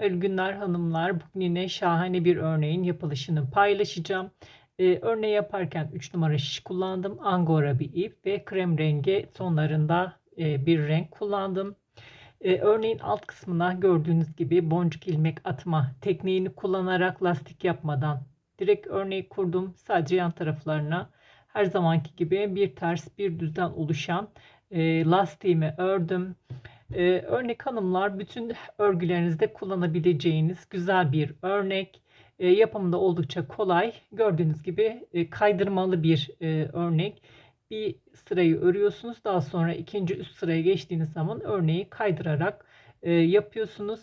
Hayırlı günler hanımlar. Bugün yine şahane bir örneğin yapılışını paylaşacağım. Ee, örneği yaparken 3 numara şiş kullandım. Angora bir ip ve krem rengi tonlarında e, bir renk kullandım. Ee, örneğin alt kısmına gördüğünüz gibi boncuk ilmek atma tekniğini kullanarak lastik yapmadan direkt örneği kurdum. Sadece yan taraflarına her zamanki gibi bir ters bir düzden oluşan e, lastiğimi ördüm. Ee, örnek hanımlar bütün örgülerinizde kullanabileceğiniz güzel bir örnek. Ee, yapımı da oldukça kolay. Gördüğünüz gibi e, kaydırmalı bir e, örnek. Bir sırayı örüyorsunuz. Daha sonra ikinci üst sıraya geçtiğiniz zaman örneği kaydırarak e, yapıyorsunuz.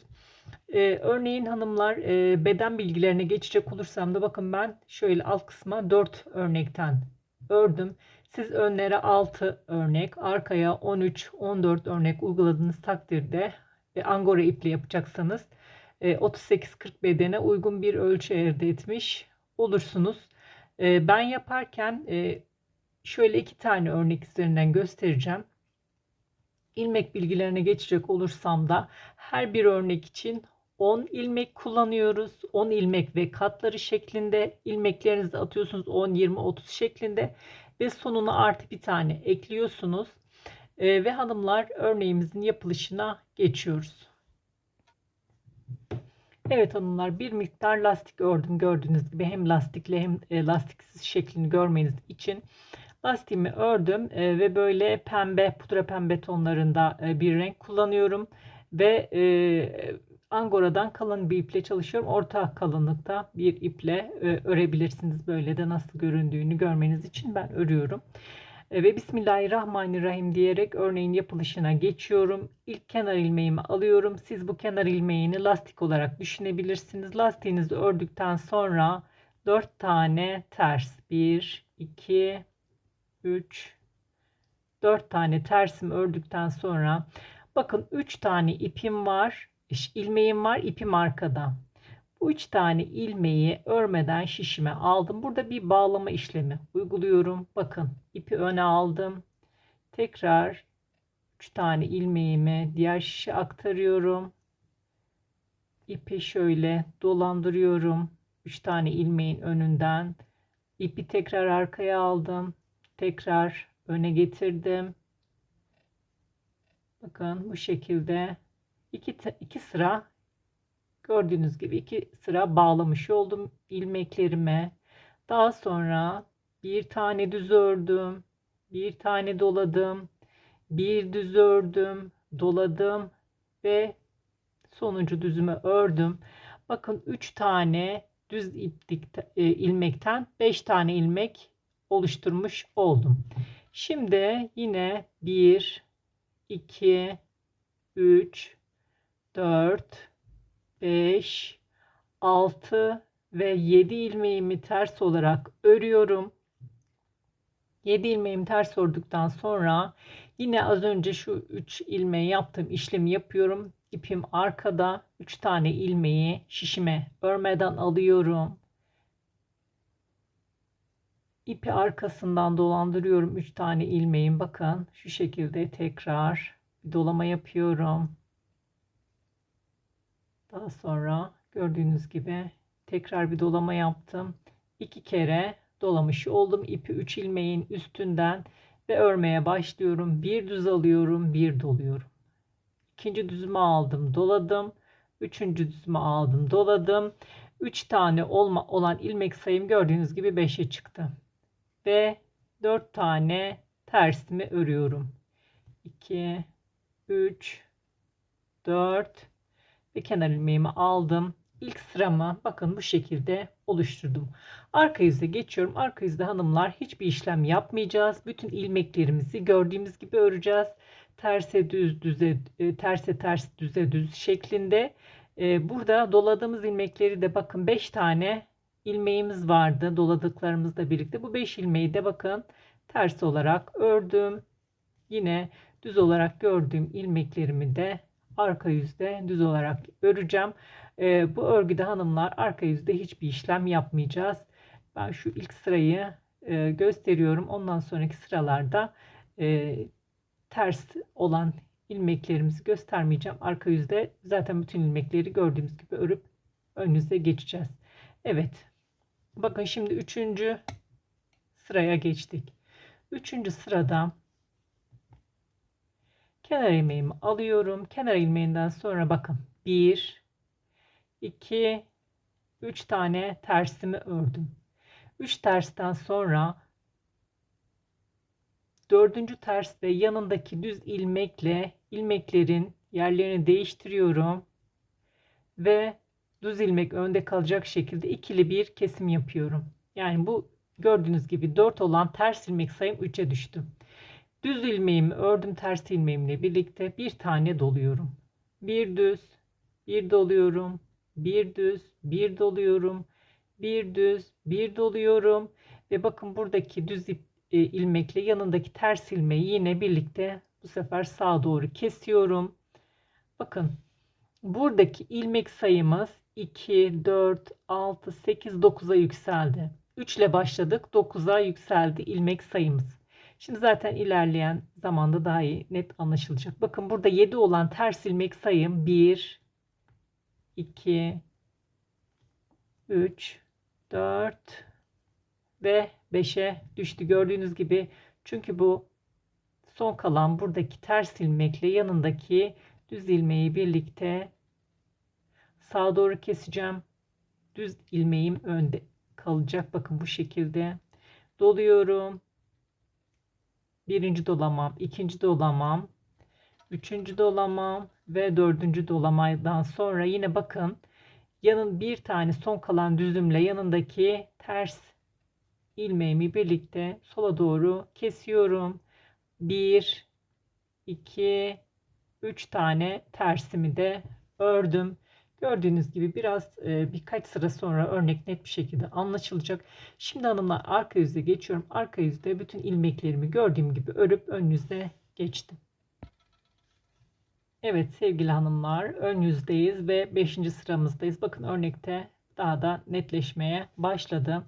Ee, örneğin hanımlar e, beden bilgilerine geçecek olursam da bakın ben şöyle alt kısma 4 örnekten ördüm. Siz önlere 6 örnek, arkaya 13, 14 örnek uyguladığınız takdirde e, angora iple yapacaksanız e, 38-40 bedene uygun bir ölçü elde etmiş olursunuz. E, ben yaparken e, şöyle iki tane örnek üzerinden göstereceğim. İlmek bilgilerine geçecek olursam da her bir örnek için 10 ilmek kullanıyoruz. 10 ilmek ve katları şeklinde ilmeklerinizi atıyorsunuz 10, 20, 30 şeklinde ve sonuna artı bir tane ekliyorsunuz. E, ve hanımlar örneğimizin yapılışına geçiyoruz. Evet hanımlar bir miktar lastik ördüm gördüğünüz gibi hem lastikli hem e, lastiksiz şeklini görmeniz için lastiğimi ördüm e, ve böyle pembe pudra pembe tonlarında e, bir renk kullanıyorum ve Angora'dan kalın bir iple çalışıyorum. Orta kalınlıkta bir iple e, örebilirsiniz. Böyle de nasıl göründüğünü görmeniz için ben örüyorum. E, ve Bismillahirrahmanirrahim diyerek örneğin yapılışına geçiyorum. İlk kenar ilmeğimi alıyorum. Siz bu kenar ilmeğini lastik olarak düşünebilirsiniz. Lastiğinizi ördükten sonra 4 tane ters. 1, 2, 3, 4 tane tersimi ördükten sonra bakın 3 tane ipim var ilmeğim var ipim arkada. Bu üç tane ilmeği örmeden şişime aldım. Burada bir bağlama işlemi uyguluyorum. Bakın ipi öne aldım. Tekrar üç tane ilmeğimi diğer şişe aktarıyorum. İpi şöyle dolandırıyorum. Üç tane ilmeğin önünden. İpi tekrar arkaya aldım. Tekrar öne getirdim. Bakın bu şekilde iki, iki sıra gördüğünüz gibi iki sıra bağlamış oldum ilmeklerime. Daha sonra bir tane düz ördüm, bir tane doladım, bir düz ördüm, doladım ve sonuncu düzümü ördüm. Bakın 3 tane düz iplik e, ilmekten 5 tane ilmek oluşturmuş oldum. Şimdi yine 1 2 3 4, 5, 6 ve 7 ilmeğimi ters olarak örüyorum. 7 ilmeğimi ters ördükten sonra yine az önce şu 3 ilmeği yaptığım işlemi yapıyorum. İpim arkada 3 tane ilmeği şişime örmeden alıyorum. İpi arkasından dolandırıyorum 3 tane ilmeğin bakın şu şekilde tekrar dolama yapıyorum. Daha sonra gördüğünüz gibi tekrar bir dolama yaptım. İki kere dolamış oldum ipi 3 ilmeğin üstünden ve örmeye başlıyorum. Bir düz alıyorum, bir doluyorum. İkinci düzümü aldım, doladım. Üçüncü düzümü aldım, doladım. 3 tane olma, olan ilmek sayım gördüğünüz gibi 5'e çıktı. Ve 4 tane tersimi örüyorum. 2 3 4 ve kenar ilmeğimi aldım. İlk sıramı bakın bu şekilde oluşturdum. Arka yüze geçiyorum. Arka yüzde hanımlar hiçbir işlem yapmayacağız. Bütün ilmeklerimizi gördüğümüz gibi öreceğiz. Terse düz düze e, terse ters düze düz şeklinde. E, burada doladığımız ilmekleri de bakın 5 tane ilmeğimiz vardı doladıklarımızla birlikte. Bu 5 ilmeği de bakın ters olarak ördüm. Yine düz olarak gördüğüm ilmeklerimi de arka yüzde düz olarak öreceğim. E, bu örgüde hanımlar arka yüzde hiçbir işlem yapmayacağız. Ben şu ilk sırayı e, gösteriyorum. Ondan sonraki sıralarda e, ters olan ilmeklerimizi göstermeyeceğim. Arka yüzde zaten bütün ilmekleri gördüğünüz gibi örüp ön yüze geçeceğiz. Evet. Bakın şimdi üçüncü sıraya geçtik. Üçüncü sırada kenar ilmeğimi alıyorum. Kenar ilmeğinden sonra bakın 1 2 3 tane tersimi ördüm. 3 tersten sonra dördüncü ters ve yanındaki düz ilmekle ilmeklerin yerlerini değiştiriyorum ve düz ilmek önde kalacak şekilde ikili bir kesim yapıyorum. Yani bu gördüğünüz gibi 4 olan ters ilmek sayım 3'e düştü. Düz ilmeğimi ördüm ters ilmeğimle birlikte bir tane doluyorum. Bir düz, bir doluyorum, bir düz, bir doluyorum, bir düz, bir doluyorum ve bakın buradaki düz e, ilmekle yanındaki ters ilmeği yine birlikte bu sefer sağa doğru kesiyorum. Bakın buradaki ilmek sayımız 2, 4, 6, 8, 9'a yükseldi. 3 ile başladık 9'a yükseldi ilmek sayımız. Şimdi zaten ilerleyen zamanda daha iyi net anlaşılacak. Bakın burada 7 olan ters ilmek sayım 1, 2, 3, 4 ve 5'e düştü. Gördüğünüz gibi çünkü bu son kalan buradaki ters ilmekle yanındaki düz ilmeği birlikte sağa doğru keseceğim. Düz ilmeğim önde kalacak. Bakın bu şekilde doluyorum. Birinci dolamam, ikinci dolamam, üçüncü dolamam ve dördüncü dolamadan sonra yine bakın yanın bir tane son kalan düzümle yanındaki ters ilmeğimi birlikte sola doğru kesiyorum. 1 2 3 tane tersimi de ördüm. Gördüğünüz gibi biraz e, birkaç sıra sonra örnek net bir şekilde anlaşılacak. Şimdi hanımlar arka yüzde geçiyorum. Arka yüzde bütün ilmeklerimi gördüğüm gibi örüp ön yüzde geçtim. Evet sevgili hanımlar ön yüzdeyiz ve 5. sıramızdayız. Bakın örnekte daha da netleşmeye başladı.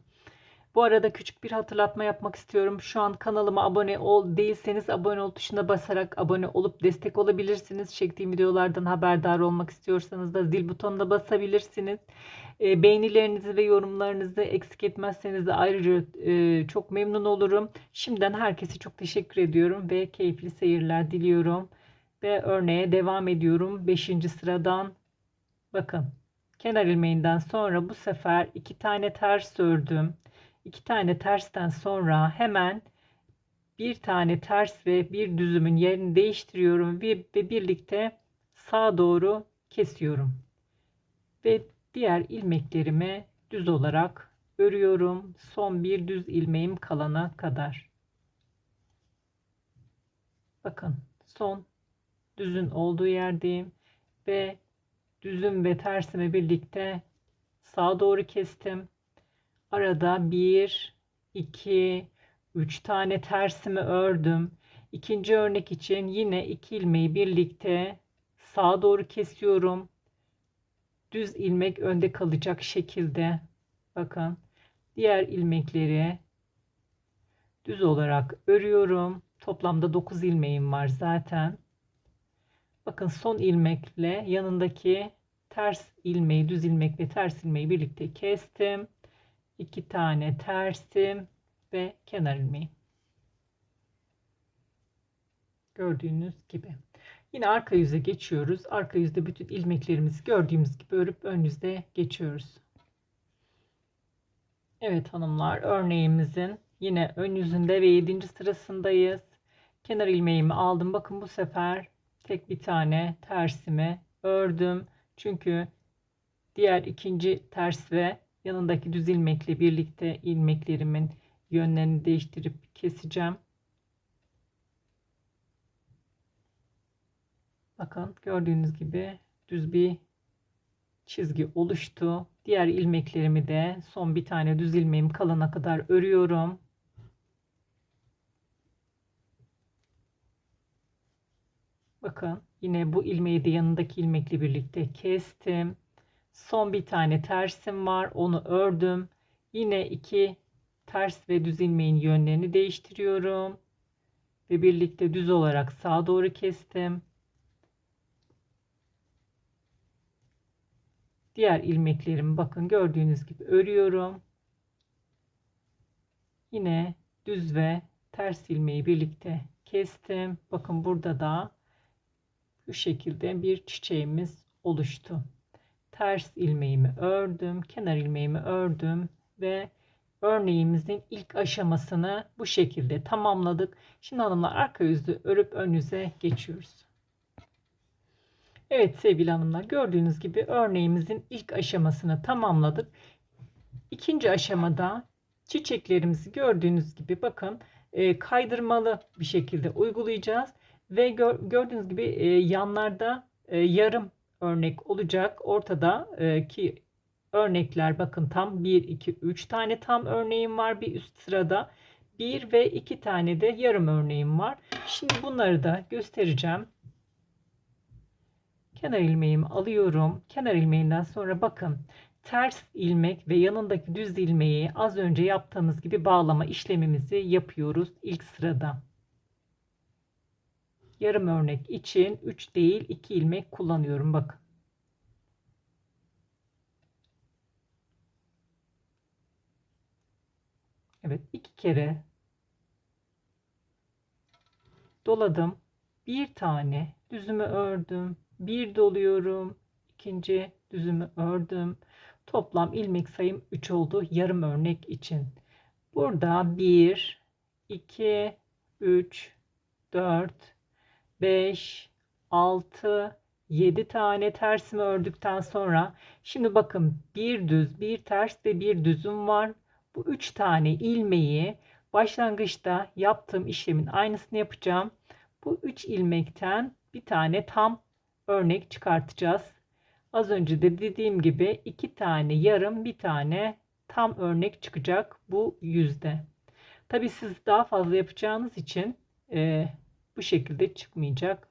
Bu arada küçük bir hatırlatma yapmak istiyorum. Şu an kanalıma abone ol değilseniz abone ol tuşuna basarak abone olup destek olabilirsiniz. Çektiğim videolardan haberdar olmak istiyorsanız da zil butonuna basabilirsiniz. E, beğenilerinizi ve yorumlarınızı eksik etmezseniz de ayrıca e, çok memnun olurum. Şimdiden herkese çok teşekkür ediyorum ve keyifli seyirler diliyorum. Ve örneğe devam ediyorum. 5. sıradan bakın kenar ilmeğinden sonra bu sefer iki tane ters ördüm iki tane tersten sonra hemen bir tane ters ve bir düzümün yerini değiştiriyorum ve, ve birlikte sağa doğru kesiyorum. Ve diğer ilmeklerimi düz olarak örüyorum. Son bir düz ilmeğim kalana kadar. Bakın son düzün olduğu yerdeyim ve düzüm ve tersimi birlikte sağa doğru kestim. Arada 1, 2, 3 tane tersimi ördüm. İkinci örnek için yine iki ilmeği birlikte sağa doğru kesiyorum. Düz ilmek önde kalacak şekilde. Bakın diğer ilmekleri düz olarak örüyorum. Toplamda 9 ilmeğim var zaten. Bakın son ilmekle yanındaki ters ilmeği, düz ilmek ve ters ilmeği birlikte kestim. 2 tane tersim ve kenar ilmeği. Gördüğünüz gibi. Yine arka yüze geçiyoruz. Arka yüzde bütün ilmeklerimizi gördüğümüz gibi örüp ön yüzde geçiyoruz. Evet hanımlar örneğimizin yine ön yüzünde ve 7. sırasındayız. Kenar ilmeğimi aldım. Bakın bu sefer tek bir tane tersimi ördüm. Çünkü diğer ikinci ters ve yanındaki düz ilmekle birlikte ilmeklerimin yönlerini değiştirip keseceğim. Bakın gördüğünüz gibi düz bir çizgi oluştu. Diğer ilmeklerimi de son bir tane düz ilmeğim kalana kadar örüyorum. Bakın yine bu ilmeği de yanındaki ilmekle birlikte kestim. Son bir tane tersim var. Onu ördüm. Yine iki ters ve düz ilmeğin yönlerini değiştiriyorum. Ve birlikte düz olarak sağa doğru kestim. Diğer ilmeklerimi bakın gördüğünüz gibi örüyorum. Yine düz ve ters ilmeği birlikte kestim. Bakın burada da bu şekilde bir çiçeğimiz oluştu. Ters ilmeğimi ördüm, kenar ilmeğimi ördüm ve örneğimizin ilk aşamasını bu şekilde tamamladık. Şimdi hanımlar arka yüzü örüp ön yüze geçiyoruz. Evet sevgili hanımlar gördüğünüz gibi örneğimizin ilk aşamasını tamamladık. İkinci aşamada çiçeklerimizi gördüğünüz gibi bakın e, kaydırmalı bir şekilde uygulayacağız. Ve gör, gördüğünüz gibi e, yanlarda e, yarım örnek olacak. Ortada e, ki örnekler bakın tam 1, 2, 3 tane tam örneğim var bir üst sırada. 1 ve 2 tane de yarım örneğim var. Şimdi bunları da göstereceğim. Kenar ilmeğimi alıyorum. Kenar ilmeğinden sonra bakın ters ilmek ve yanındaki düz ilmeği az önce yaptığımız gibi bağlama işlemimizi yapıyoruz ilk sırada. Yarım örnek için 3 değil 2 ilmek kullanıyorum bakın. Evet iki kere doladım. Bir tane düzümü ördüm. Bir doluyorum. ikinci düzümü ördüm. Toplam ilmek sayım 3 oldu yarım örnek için. Burada 1 2 3 4 5 6 7 tane tersimi ördükten sonra şimdi bakın bir düz, bir ters ve bir düzüm var. Bu 3 tane ilmeği başlangıçta yaptığım işlemin aynısını yapacağım. Bu 3 ilmekten bir tane tam örnek çıkartacağız. Az önce de dediğim gibi iki tane yarım bir tane tam örnek çıkacak bu yüzde. Tabi siz daha fazla yapacağınız için e, bu şekilde çıkmayacak.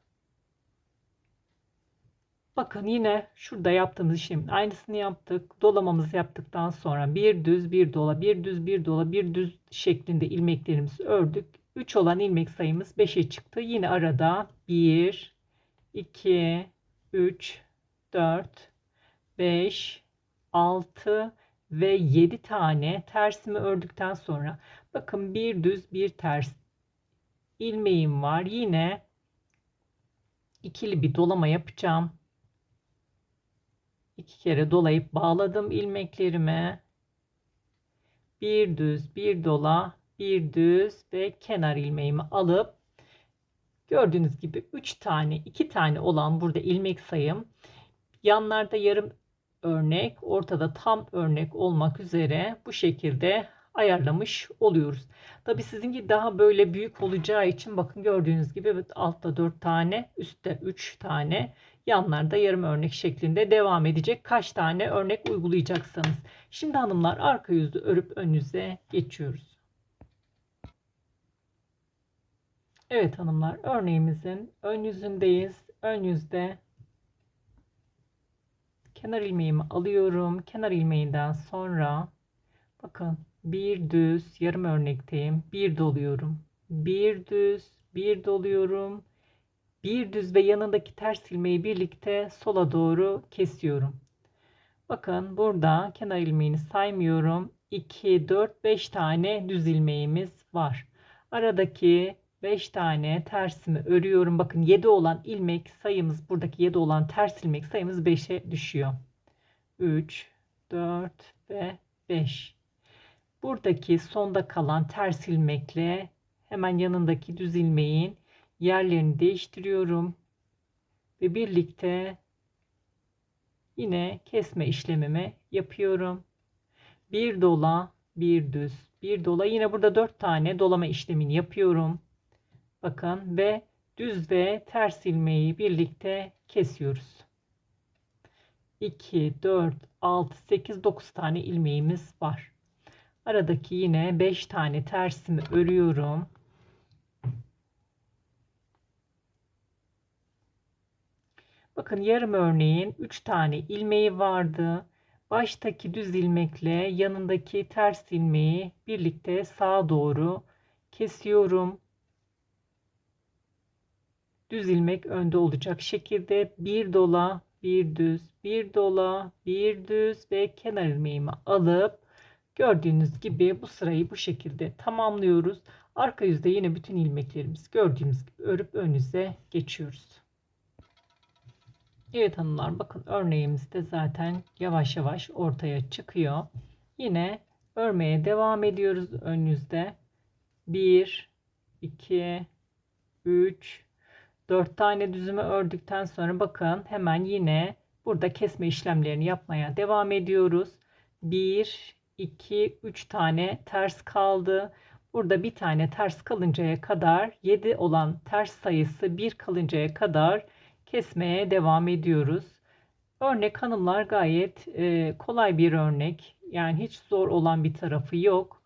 Bakın yine şurada yaptığımız işlemin aynısını yaptık. Dolamamızı yaptıktan sonra bir düz bir dola bir düz bir dola bir düz şeklinde ilmeklerimizi ördük. 3 olan ilmek sayımız 5'e çıktı. Yine arada 1 2 3 4 5 6 ve 7 tane tersimi ördükten sonra bakın bir düz bir ters ilmeğim var. Yine ikili bir dolama yapacağım. İki kere dolayıp bağladım ilmeklerime. Bir düz, bir dola, bir düz ve kenar ilmeğimi alıp gördüğünüz gibi 3 tane, 2 tane olan burada ilmek sayım yanlarda yarım örnek, ortada tam örnek olmak üzere bu şekilde ayarlamış oluyoruz. Tabi sizinki daha böyle büyük olacağı için bakın gördüğünüz gibi altta 4 tane, üstte 3 tane, yanlarda yarım örnek şeklinde devam edecek. Kaç tane örnek uygulayacaksanız. Şimdi hanımlar arka yüzü örüp ön yüze geçiyoruz. Evet hanımlar örneğimizin ön yüzündeyiz. Ön yüzde kenar ilmeğimi alıyorum. Kenar ilmeğinden sonra bakın bir düz yarım örnekteyim. Bir doluyorum. Bir düz, bir doluyorum. Bir düz ve yanındaki ters ilmeği birlikte sola doğru kesiyorum. Bakın burada kenar ilmeğini saymıyorum. 2, 4, 5 tane düz ilmeğimiz var. Aradaki 5 tane tersimi örüyorum. Bakın 7 olan ilmek sayımız buradaki 7 olan ters ilmek sayımız 5'e düşüyor. 3, 4 ve 5. Buradaki sonda kalan ters ilmekle hemen yanındaki düz ilmeğin yerlerini değiştiriyorum. Ve birlikte yine kesme işlemimi yapıyorum. Bir dola, bir düz, bir dola. Yine burada 4 tane dolama işlemini yapıyorum. Bakın ve düz ve ters ilmeği birlikte kesiyoruz. 2, 4, 6, 8, 9 tane ilmeğimiz var. Aradaki yine 5 tane tersimi örüyorum. Bakın yarım örneğin 3 tane ilmeği vardı. Baştaki düz ilmekle yanındaki ters ilmeği birlikte sağa doğru kesiyorum düz ilmek önde olacak şekilde bir dola bir düz, bir dola, bir düz ve kenar ilmeğimi alıp gördüğünüz gibi bu sırayı bu şekilde tamamlıyoruz. Arka yüzde yine bütün ilmeklerimiz gördüğümüz gibi örüp ön yüze geçiyoruz. Evet hanımlar bakın örneğimiz de zaten yavaş yavaş ortaya çıkıyor. Yine örmeye devam ediyoruz ön yüzde. 1 2 3 4 tane düzümü ördükten sonra bakın hemen yine burada kesme işlemlerini yapmaya devam ediyoruz. 1 2 3 tane ters kaldı. Burada bir tane ters kalıncaya kadar 7 olan ters sayısı 1 kalıncaya kadar kesmeye devam ediyoruz. Örnek hanımlar gayet e, kolay bir örnek. Yani hiç zor olan bir tarafı yok.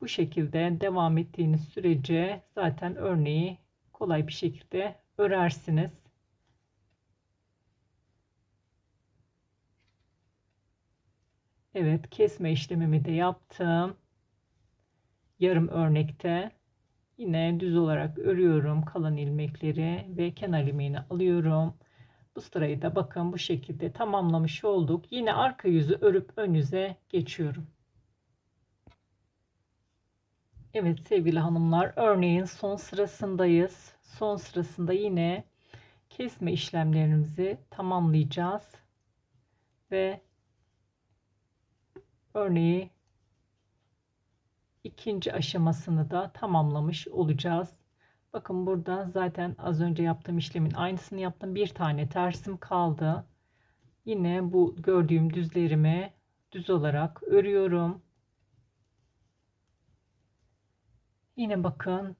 Bu şekilde devam ettiğiniz sürece zaten örneği kolay bir şekilde örersiniz. Evet kesme işlemimi de yaptım. Yarım örnekte yine düz olarak örüyorum kalan ilmekleri ve kenar ilmeğini alıyorum. Bu sırayı da bakın bu şekilde tamamlamış olduk. Yine arka yüzü örüp ön yüze geçiyorum. Evet sevgili hanımlar örneğin son sırasındayız. Son sırasında yine kesme işlemlerimizi tamamlayacağız. Ve örneği ikinci aşamasını da tamamlamış olacağız. Bakın burada zaten az önce yaptığım işlemin aynısını yaptım. Bir tane tersim kaldı. Yine bu gördüğüm düzlerimi düz olarak örüyorum. Yine bakın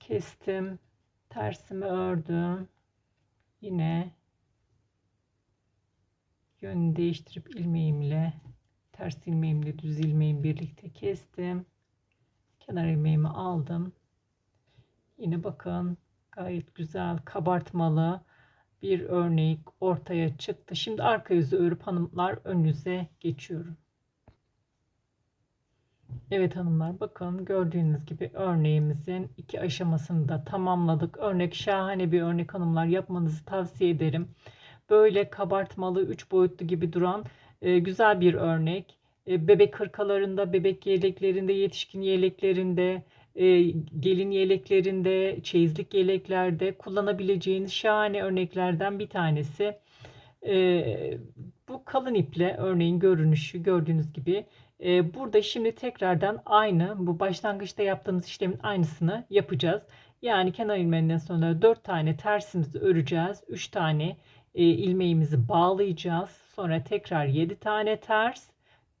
kestim. Tersimi ördüm. Yine yönünü değiştirip ilmeğimle ters ilmeğimle düz ilmeğim birlikte kestim. Kenar ilmeğimi aldım. Yine bakın gayet güzel kabartmalı bir örnek ortaya çıktı. Şimdi arka yüzü örüp hanımlar ön yüze geçiyorum. Evet hanımlar bakın gördüğünüz gibi örneğimizin iki aşamasını da tamamladık. Örnek şahane bir örnek hanımlar yapmanızı tavsiye ederim. Böyle kabartmalı üç boyutlu gibi duran e, güzel bir örnek. E, bebek hırkalarında, bebek yeleklerinde, yetişkin yeleklerinde, e, gelin yeleklerinde, çeyizlik yeleklerde kullanabileceğiniz şahane örneklerden bir tanesi. E, bu kalın iple örneğin görünüşü gördüğünüz gibi e, burada şimdi tekrardan aynı bu başlangıçta yaptığımız işlemin aynısını yapacağız. Yani kenar ilmeğinden sonra 4 tane tersimizi öreceğiz. 3 tane e, ilmeğimizi bağlayacağız. Sonra tekrar 7 tane ters,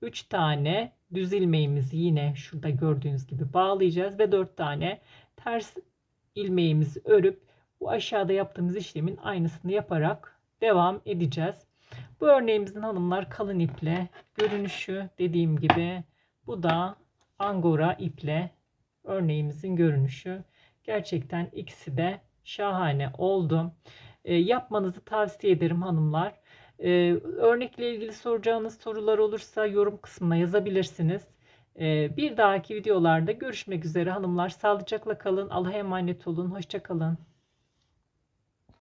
3 tane düz ilmeğimizi yine şurada gördüğünüz gibi bağlayacağız ve 4 tane ters ilmeğimizi örüp bu aşağıda yaptığımız işlemin aynısını yaparak devam edeceğiz. Bu örneğimizin hanımlar kalın iple görünüşü dediğim gibi bu da angora iple örneğimizin görünüşü. Gerçekten ikisi de şahane oldu. E, yapmanızı tavsiye ederim hanımlar. E, örnekle ilgili soracağınız sorular olursa yorum kısmına yazabilirsiniz. E, bir dahaki videolarda görüşmek üzere hanımlar. Sağlıcakla kalın. Allah'a emanet olun. Hoşçakalın.